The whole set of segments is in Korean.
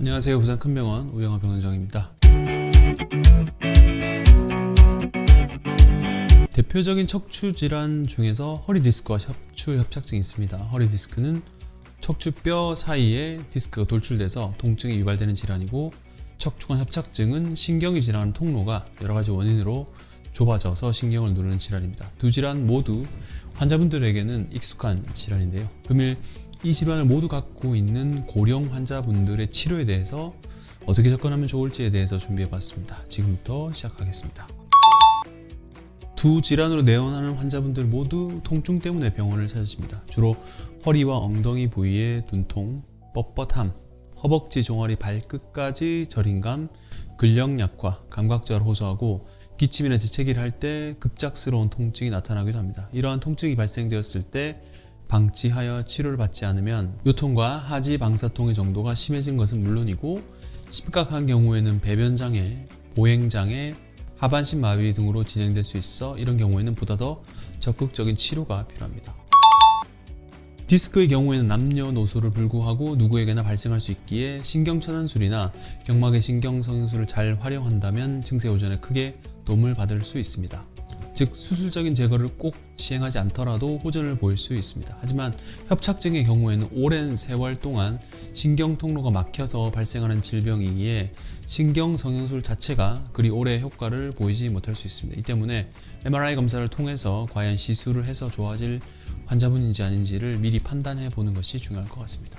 안녕하세요. 부산 큰병원 우영아 병원장입니다. 대표적인 척추 질환 중에서 허리 디스크와 척추 협착증이 있습니다. 허리 디스크는 척추뼈 사이에 디스크가 돌출돼서 통증이 유발되는 질환이고 척추관 협착증은 신경이 지나가는 통로가 여러 가지 원인으로 좁아져서 신경을 누르는 질환입니다. 두 질환 모두 환자분들에게는 익숙한 질환인데요. 금일 이 질환을 모두 갖고 있는 고령 환자분들의 치료에 대해서 어떻게 접근하면 좋을지에 대해서 준비해 봤습니다. 지금부터 시작하겠습니다. 두 질환으로 내원하는 환자분들 모두 통증 때문에 병원을 찾으십니다. 주로 허리와 엉덩이 부위의 눈통, 뻣뻣함, 허벅지 종아리 발끝까지 저림감, 근력 약화, 감각저하를 호소하고 기침이나 재채기를 할 때 급작스러운 통증이 나타나기도 합니다. 이러한 통증이 발생되었을 때 방치하여 치료를 받지 않으면 요통과 하지 방사통의 정도가 심해진 것은 물론이고 심각한 경우에는 배변장애, 보행장애, 하반신 마비 등으로 진행될 수 있어 이런 경우에는 보다 더 적극적인 치료가 필요합니다. 디스크의 경우에는 남녀노소를 불구하고 누구에게나 발생할 수 있기에 신경차단술이나 경막의 신경성형술을 잘 활용한다면 증세 호전에 크게 도움을 받을 수 있습니다. 즉 수술적인 제거를 꼭 시행하지 않더라도 호전을 보일 수 있습니다. 하지만 협착증의 경우에는 오랜 세월 동안 신경 통로가 막혀서 발생하는 질병이기에 신경 성형술 자체가 그리 오래 효과를 보이지 못할 수 있습니다. 이 때문에 MRI 검사를 통해서 과연 시술을 해서 좋아질 환자분인지 아닌지를 미리 판단해 보는 것이 중요할 것 같습니다.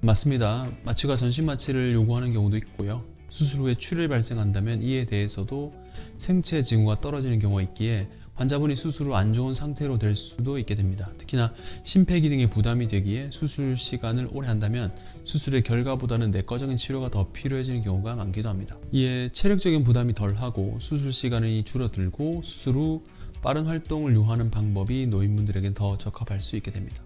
맞습니다. 마취가 전신 마취를 요구하는 경우도 있고요. 수술 후에 출혈이 발생한다면 이에 대해서도 생체 징후가 떨어지는 경우가 있기에 환자분이 수술 후 안 좋은 상태로 될 수도 있게 됩니다. 특히나 심폐 기능에 부담이 되기에 수술 시간을 오래 한다면 수술의 결과보다는 내과적인 치료가 더 필요해지는 경우가 많기도 합니다. 이에 체력적인 부담이 덜하고 수술 시간이 줄어들고 수술 후 빠른 활동을 요하는 방법이 노인분들에겐 더 적합할 수 있게 됩니다.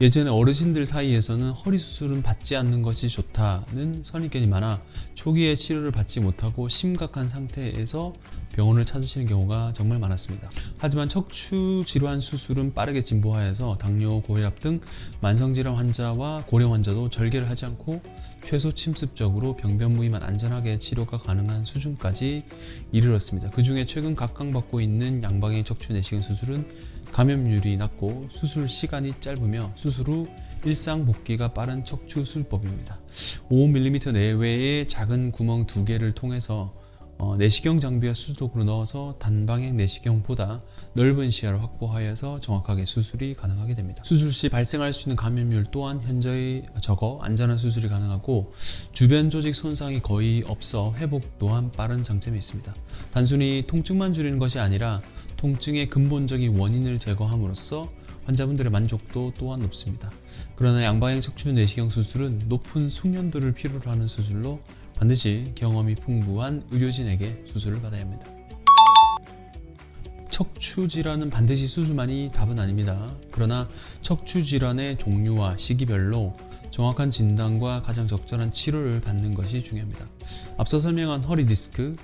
예전에 어르신들 사이에서는 허리 수술은 받지 않는 것이 좋다는 선입견이 많아 초기에 치료를 받지 못하고 심각한 상태에서 병원을 찾으시는 경우가 정말 많았습니다. 하지만 척추 질환 수술은 빠르게 진보하여서 당뇨, 고혈압 등 만성 질환 환자와 고령 환자도 절개를 하지 않고 최소 침습적으로 병변 부위만 안전하게 치료가 가능한 수준까지 이르렀습니다. 그 중에 최근 각광받고 있는 양방향 척추 내시경 수술은 감염률이 낮고 수술 시간이 짧으며 수술 후 일상 복귀가 빠른 척추 수술법입니다. 5mm 내외의 작은 구멍 두 개를 통해서 어, 내시경 장비와 수도구를 넣어서 단방향 내시경보다 넓은 시야를 확보하여서 정확하게 수술이 가능하게 됩니다. 수술 시 발생할 수 있는 감염률 또한 현저히 적어 안전한 수술이 가능하고 주변 조직 손상이 거의 없어 회복 또한 빠른 장점이 있습니다. 단순히 통증만 줄이는 것이 아니라 통증의 근본적인 원인을 제거함으로써 환자분들의 만족도 또한 높습니다. 그러나 양방향 척추 내시경 수술은 높은 숙련도를 필요로 하는 수술로 반드시 경험이 풍부한 의료진에게 수술을 받아야 합니다. 척추 질환은 반드시 수술만이 답은 아닙니다. 그러나 척추 질환의 종류와 시기별로 정확한 진단과 가장 적절한 치료를 받는 것이 중요합니다. 앞서 설명한 허리 디스크,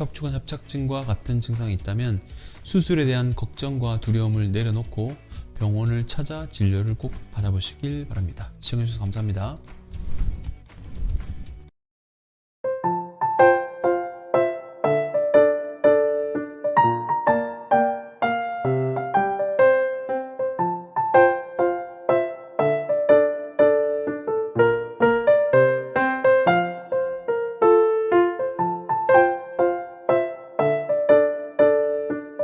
척추관 협착증과 같은 증상이 있다면 수술에 대한 걱정과 두려움을 내려놓고 병원을 찾아 진료를 꼭 받아보시길 바랍니다. 시청해주셔서 감사합니다.